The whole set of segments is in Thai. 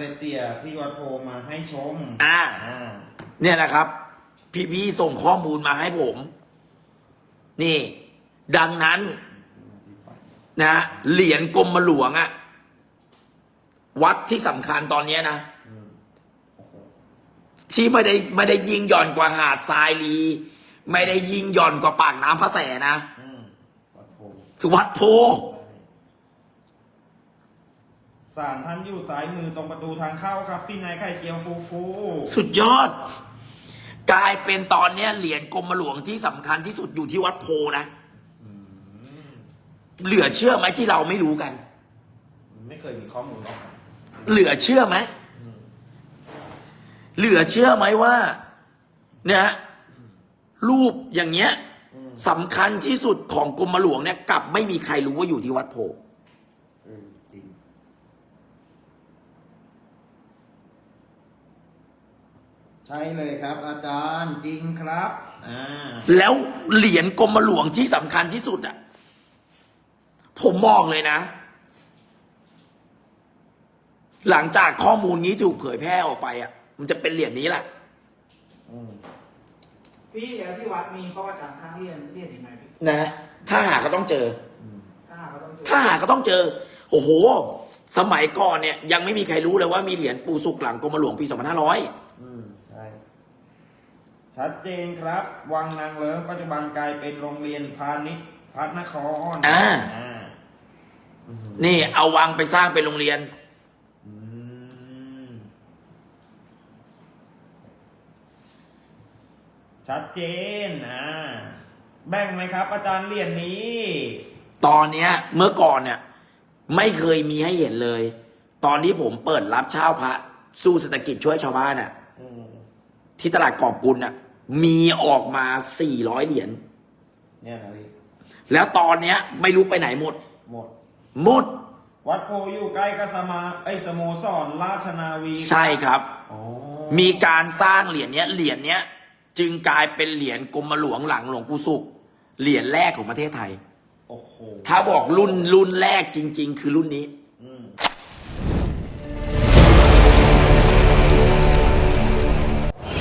เลเตียที่วัดโพมาให้ชม อ่า อ่า เนี่ยนะครับ พี่ๆส่งข้อมูลมาให้ผม นี่ ดังนั้น นะเหรียญกรมหลวงอะวัดที่สำคัญตอนเนี้ยนะ อืมโอ้โหที่ไม่ได้ไม่ได้ยิงหย่อนกว่าหาดทรายลี ไม่ได้ยิงหย่อนกว่าปากน้ำพระแสนะอืมวัดโพวัดโพ ศาลท่านอยู่ซ้ายมือตรงประตูทางเข้าครับ พี่นายไข่เจียวฟูฟูสุดยอด กลายเป็นตอนเนี้ยเหรียญกรมหลวงที่สำคัญที่สุดอยู่ที่วัดโพนะอืมเหลือเชื่อไหมที่เราไม่รู้กัน ไม่เคยมีข้อมูลหรอกเหลือเชื่อไหม เหลือเชื่อไหมว่า เนี่ย รูปอย่างเงี้ยสำคัญที่สุดของกรมหลวงเนี่ยกลับไม่มีใครรู้ว่าอยู่ที่วัดโพเออจริง ใช่เลยครับ อาจารย์จริงครับอ่าแล้วเหรียญกรมหลวงที่สำคัญที่สุดอะผมบอกเลยนะ หลังจากข้อมูลนี้ถูกเผยแพร่ออกไปอะมันจะเป็นเหรียญนี้แหละ อืมพี่เดี๋ยวที่วัดมีประวัติการสร้างเรียนเรียนยังไงพี่นะถ้าหาก็ต้องเจอ อืมถ้าหากเขาต้องเจอถ้าหาก็ต้องเจอ โอ้โห สมัยก่อนเนี่ย ยังไม่มีใครรู้เลยว่ามีเหรียญปูสุกหลังกรมหลวงปี 2500อืมใช่ ชัดเจนครับ วังนางเลิ้งปัจจุบันกลายเป็นโรงเรียนพาณิชย์พัฒนครอ่า อ่าอืมนี่เอาวังไปสร้างเป็นโรงเรียน อืมชัดเจนอ่าแบ่งไหมครับ อาจารย์เหรียญนี้ ตอนเนี้ยเมื่อก่อนเนี่ย ไม่เคยมีให้เห็นเลย ตอนที่ผมเปิดรับเช่าพระ สู้เศรษฐกิจช่วยชาวบ้านน่ะ อืมที่ตลาดกอบกุลน่ะ มีออกมา400เหรียญเนี่ยนะพี่แล้วตอนเนี้ย ไม่รู้ไปไหนหมด หมด หมด วัดโพอยู่ใกล้กับสมาไอยสโมสรราชนาวีใช่ครับอ๋อมีการสร้างเหรียญเนี้ยเหรียญเนี้ย จึงกลายเป็นเหรียญกรมหลวงหลังหลวงปู่สุข เหรียญแรกของประเทศไทย โอ้โหถ้าบอกรุ่นรุ่นแรกจริง ๆ คือรุ่นนี้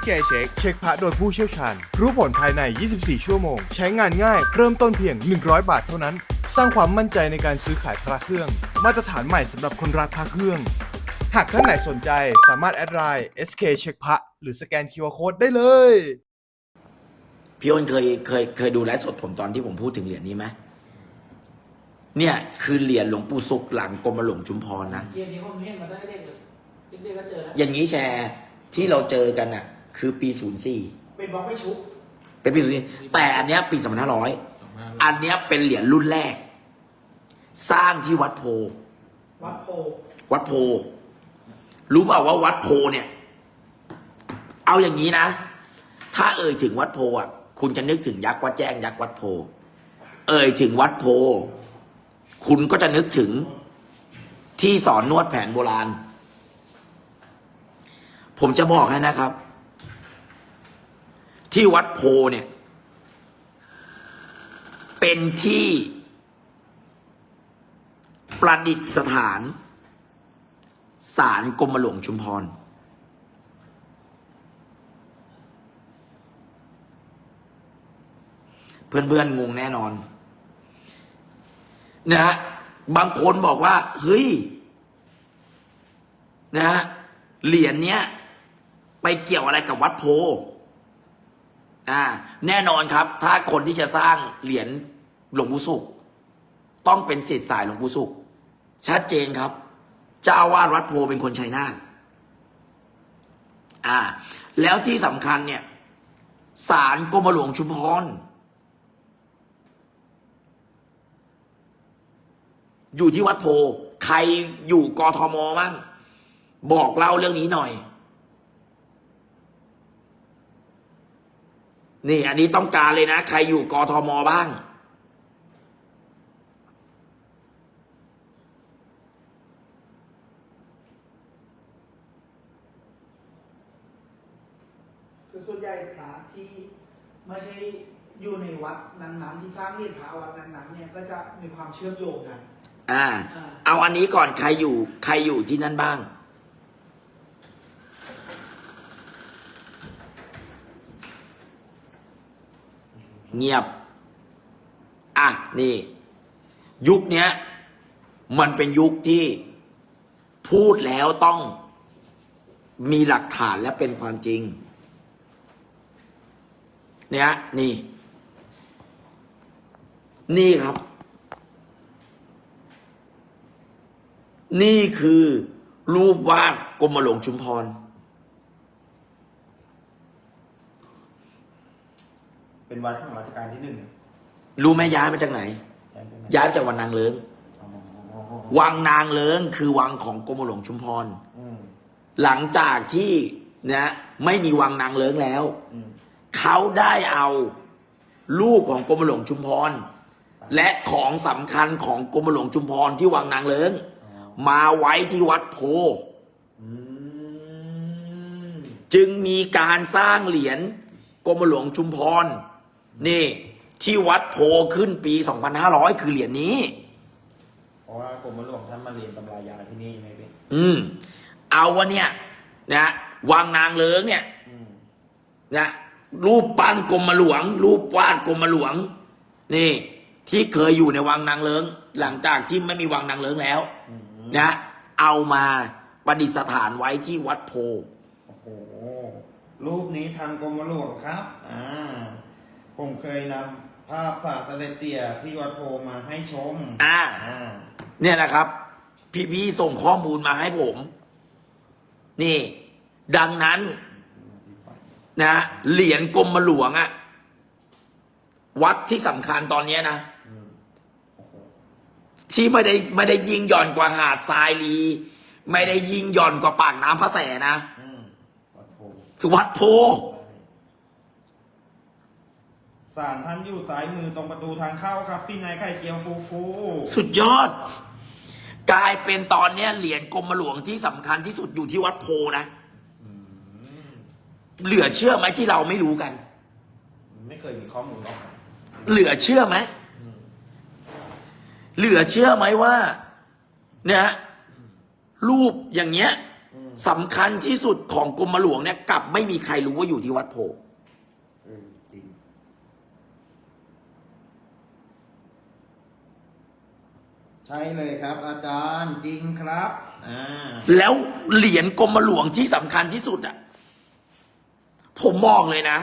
SK Check เช็คพระโดยผู้เชี่ยวชาญ รู้ผลภายใน 24 ชั่วโมง ใช้งานง่าย เริ่มต้นเพียง 100 บาทเท่านั้น สร้างความมั่นใจในการซื้อขายพระเครื่อง มาตรฐานใหม่สำหรับคนรักพระเครื่อง หากท่านไหนสนใจสามารถแอดไลน์ SK เช็คพระหรือสแกน QR Code ได้เลย พี่อ้นเคยเคยเคยดูไลฟ์สดผมตอนที่ผมพูดถึงเหรียญนี้ไหมเนี่ยคือเหรียญหลวงปู่สุขหลังกรมหลวงชุมพรนะเรียนนี้ผมเรียนมาตั้งแต่เด็กเลยเด็กๆก็เจอแล้ว อย่างนี้แชร์ที่เราเจอกันน่ะ คือปี 04 เป็นบล็อกไม่ชุบเป็นปี04แต่อันเนี้ยปี 2500 อันเนี้ยเป็นเหรียญรุ่นแรก สร้างที่วัดโพ วัดโพ วัดโพ รู้เปล่าว่าวัดโพเนี่ย เอาอย่างนี้นะ ถ้าเอ่ยถึงวัดโพอะ คุณจะนึกถึงยักษ์วัดแจ้งยักษ์วัดโพ เอ่ยถึงวัดโพ คุณก็จะนึกถึงที่สอนนวดแผนโบราณ ผมจะบอกให้นะครับ ที่วัดโพเนี่ย เป็นที่ประดิษฐานศาลกรมหลวงชุมพร เพื่อนๆงงแน่นอนนะฮะบางคนบอกว่า เฮ้ยนะฮะเหรียญเนี้ย ไปเกี่ยวอะไรกับวัดโพ อ่า แน่นอนครับ ถ้าคนที่จะสร้างเหรียญหลวงปู่สุข ต้องเป็นศิษย์สายหลวงปู่สุข ชัดเจนครับ เจ้าวาดวัดโพเป็นคนชัยนาทอ่า แล้วที่สำคัญเนี่ยศาลกรมหลวงชุมพรอยู่ที่วัดโพ ใครอยู่กทมบ้างบอกเล่าเรื่องนี้หน่อย นี่ อันนี้ต้องการเลยนะ ใครอยู่กทมบ้าง คือส่วนใหญ่พระที่ไม่ใช่อยู่ในวัดนั้นๆที่สร้างเหรียญพระวัดนั้นๆเนี่ยก็จะมีความเชื่อมโยงกัน อ่าอ่าเอาอันนี้ก่อนใครอยู่ ใครอยู่ที่นั่นบ้าง เงียบ อะ นี่ ยุคเนี้ย มันเป็นยุคที่พูดแล้วต้องมีหลักฐานและเป็นความจริง เนี่ยนี่ นี่ครับ นี่คือรูปวาดกรมหลวงชุมพร เป็นวัดของรัชกาลที่หนึ่งรู้ไหมย้ายมาจากไหน ย้ายไปไหนย้ายมาจากวังนางเลิงอ๋อวังนางเลิงคือวังของกรมหลวงชุมพรอืมหลังจากที่นะไม่มีวังนางเลิงแล้วอืมเขาได้เอารูปของกรมหลวงชุมพร และของสำคัญของกรมหลวงชุมพรที่วังนางเลิงอ๋อมาไว้ที่วัดโพอืมจึงมีการสร้างเหรียญกรมหลวงชุมพร นี่ ที่วัดโพขึ้นปี 2500 คือเหรียญนี้ เพราะว่ากรมหลวงท่านมาเรียนตำรายาที่นี่ใช่ไหมพี่อืม เอาวะเนี่ยนะวังนางเลิงเนี่ยอืมนะรูปปั้นกรมหลวง รูปวาดกรมหลวง นี่ ที่เคยอยู่ในวังนางเลิง หลังจากที่ไม่มีวังนางเลิงแล้ว อืมนะเอามาประดิษฐานไว้ที่วัดโพ โอ้โหรูปนี้ทำกรมหลวงครับ อ่า ผมเคยนำภาพสาสเลเตียที่วัดโพมาให้ชมอ่า อ่าเนี่ยนะครับ พี่ๆส่งข้อมูลมาให้ผม นี่ ดังนั้น นะเหรียญกรมหลวงอะวัดที่สำคัญตอนเนี้ยนะ อืมโอ้โหที่ไม่ได้ไม่ได้ยิงหย่อนกว่าหาดทรายลี ไม่ได้ยิงหย่อนกว่าปากน้ำพระแสนะ อืมวัดโพวัดโพ ศาลท่านอยู่ซ้ายมือตรงประตูทางเข้าครับ พี่นายไข่เจียวฟูฟูสุดยอด กลายเป็นตอนเนี้ยเหรียญกรมหลวงที่สำคัญที่สุดอยู่ที่วัดโพนะอืมเหลือเชื่อไหมที่เราไม่รู้กัน ไม่เคยมีข้อมูลหรอกเหลือเชื่อไหม เหลือเชื่อไหมว่า เนี่ยรูปอย่างเงี้ยสำคัญที่สุดของกรมหลวงเนี่ยกลับไม่มีใครรู้ว่าอยู่ที่วัดโพเออจริง ใช่เลยครับ อาจารย์จริงครับอ่าแล้วเหรียญกรมหลวงที่สำคัญที่สุดอะผมบอกเลยนะ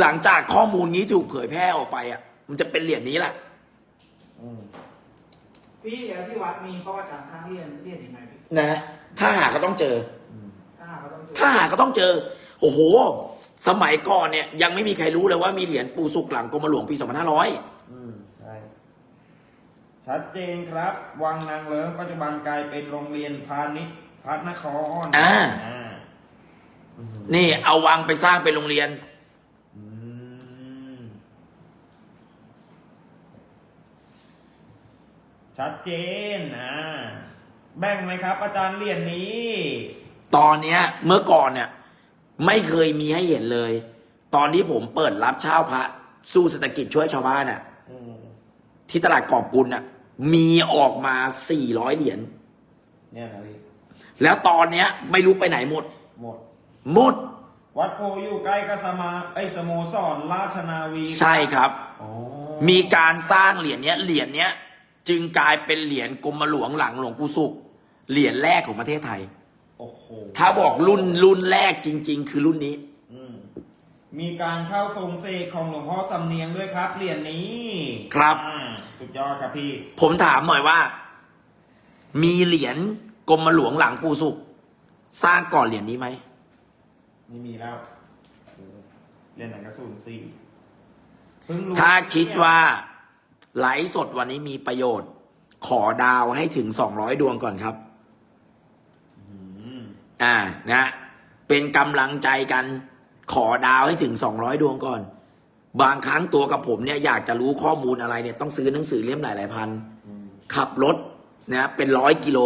หลังจากข้อมูลนี้ถูกเผยแพร่ออกไปอะมันจะเป็นเหรียญนี้แหละอืมพี่เดี๋ยวที่วัดมีประวัติการสร้างเหรียญเหรียญยังไงพี่นะ ถ้าหาก็ต้องเจอ อืมถ้าหากเราต้องเจอถ้าหาก็ต้องเจอ โอ้โห สมัยก่อนเนี่ย ยังไม่มีใครรู้เลยว่ามีเหรียญปูสุกหลังกรมหลวงปี 2500 อืมใช่ชัดเจนครับ วังนางเลิ้งปัจจุบันกลายเป็นโรงเรียนพาณิชย์พัฒนครอ่าอ่าอืมนี่เอาวังไปสร้างเป็นโรงเรียน อืมชัดเจนอ่าแบ่งไหมครับ อาจารย์เหรียญนี้ ตอนเนี้ย เมื่อก่อนเนี่ย ไม่เคยมีให้เห็นเลย ตอนที่ผมเปิดรับเช่าพระ สู้เศรษฐกิจช่วยชาวบ้านอะอืม ที่ตลาดกอบกุลน่ะ มีออกมา400เหรียญ เนี่ยนะพี่แล้วตอนเนี้ยไม่รู้ไปไหนหมด หมด หมด วัดโพอยู่ใกล้กับสมาไอยสโมสรราชนาวีใช่ครับอ๋อมีการสร้างเหรียญเนี้ยเหรียญเนี้ย จึงกลายเป็นเหรียญกรมหลวงหลังหลวงปู่สุข เหรียญแรกของประเทศไทย โอ้โห ถ้าบอกรุ่นรุ่นแรกจริง ๆ คือรุ่นนี้อืม มีการเข้าทรงเสกของหลวงพ่อสำเนียงด้วยครับเหรียญนี้ครับ อ่าสุดยอดครับพี่ ผมถามหน่อยว่า มีเหรียญกรมหลวงหลังปู่สุขสร้างก่อนเหรียญนี้ไหมนี่มีแล้วโอ้โหเหรียญไหนกระสุนสี่เพิ่งรู้ถ้าคิดว่าไลฟ์สดวันนี้มีประโยชน์ ขอดาวให้ถึง 200 ดวงก่อนครับ อืมอ่านะ เป็นกำลังใจกัน ขอดาวให้ถึง 200 ดวงก่อน บางครั้งตัวกับผมเนี่ยอยากจะรู้ข้อมูลอะไรเนี่ยต้องซื้อหนังสือเล่มหลายๆพันอืมขับรถนะเป็นร้อยกิโล